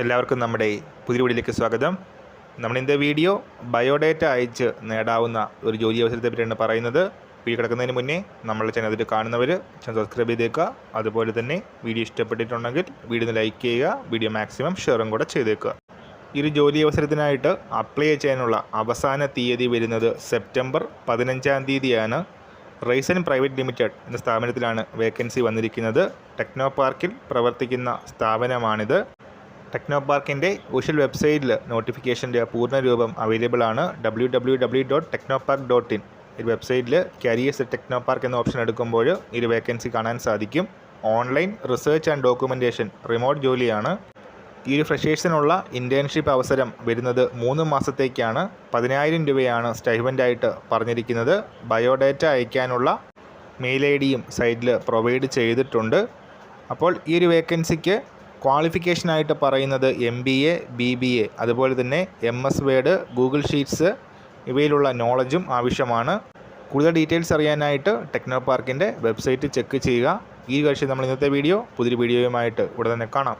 എല്ലാവർക്കും നമ്മുടെ പുതിയ വീഡിയോയിലേക്ക് സ്വാഗതം. ഇന്നത്തെ വീഡിയോ ബയോഡേറ്റ അയച്ച് നേടാവുന്ന ഒരു ജോലി അവസരത്തെ പറ്റിയാണ് പറയുന്നത്. വീഡിയോ കിടക്കുന്നതിന് മുന്നേ നമ്മളെ ചാനൽ അതിൽ കാണുന്നവർ ചാനൽ സബ്സ്ക്രൈബ് ചെയ്തേക്കുക. അതുപോലെ തന്നെ വീഡിയോ ഇഷ്ടപ്പെട്ടിട്ടുണ്ടെങ്കിൽ വീഡിയോ ലൈക്ക് ചെയ്യുക വീഡിയോ മാക്സിമം ഷെയറും കൂടെ ചെയ്തേക്കുക. ഈ ഒരു ജോലി അവസരത്തിനായിട്ട് അപ്ലൈ ചെയ്യാനുള്ള അവസാന തീയതി വരുന്നത് സെപ്റ്റംബർ പതിനഞ്ചാം തീയതിയാണ്. റൈസൻ പ്രൈവറ്റ് ലിമിറ്റഡ് എന്ന സ്ഥാപനത്തിലാണ് വേക്കൻസി വന്നിരിക്കുന്നത്. ടെക്നോ പാർക്കിൽ പ്രവർത്തിക്കുന്ന സ്ഥാപനമാണിത്. ടെക്നോ പാർക്കിന്റെ ഒഫീഷ്യൽ വെബ്സൈറ്റിൽ നോട്ടിഫിക്കേഷന്റെ പൂർണരൂപം അവൈലബിൾ ആണ്. W W W dot techno park dot in ഈ വെബ്സൈറ്റിൽ കരിയേഴ്സ് ടെക്നോ പാർക്ക് എന്ന ഓപ്ഷൻ എടുക്കുമ്പോൾ ഒരു വേക്കൻസി കാണാൻ സാധിക്കും. Online research and documentation remote ജോലിയാണ്. ഈ ഒരു ഫ്രഷേഴ്സിനുള്ള ഇന്റേൺഷിപ്പ് അവസരം വരുന്നത് മൂന്ന് മാസത്തേക്കാണ്. പതിനായിരം രൂപയാണ് സ്റ്റൈഫന്റായിട്ട് പറഞ്ഞിരിക്കുന്നത്. ബയോഡാറ്റ അയക്കാനുള്ള മെയിൽ ഐ ഡിയും സൈറ്റിൽ പ്രൊവൈഡ് ചെയ്തിട്ടുണ്ട്. അപ്പോൾ ഈ ഒരു വേക്കൻസിക്ക് ക്വാളിഫിക്കേഷനായിട്ട് പറയുന്നത് M B A B B A അതുപോലെ തന്നെ M S word Google sheets ഇവയിലുള്ള നോളജും ആവശ്യമാണ്. കൂടുതൽ ഡീറ്റെയിൽസ് അറിയാനായിട്ട് ടെക്നോ പാർക്കിന്റെ വെബ്സൈറ്റ് ചെക്ക് ചെയ്യുക. ഈ വർഷം നമ്മൾ ഇന്നത്തെ വീഡിയോ പുതിയൊരു വീഡിയോയുമായിട്ട് ഉടൻ തന്നെ കാണാം.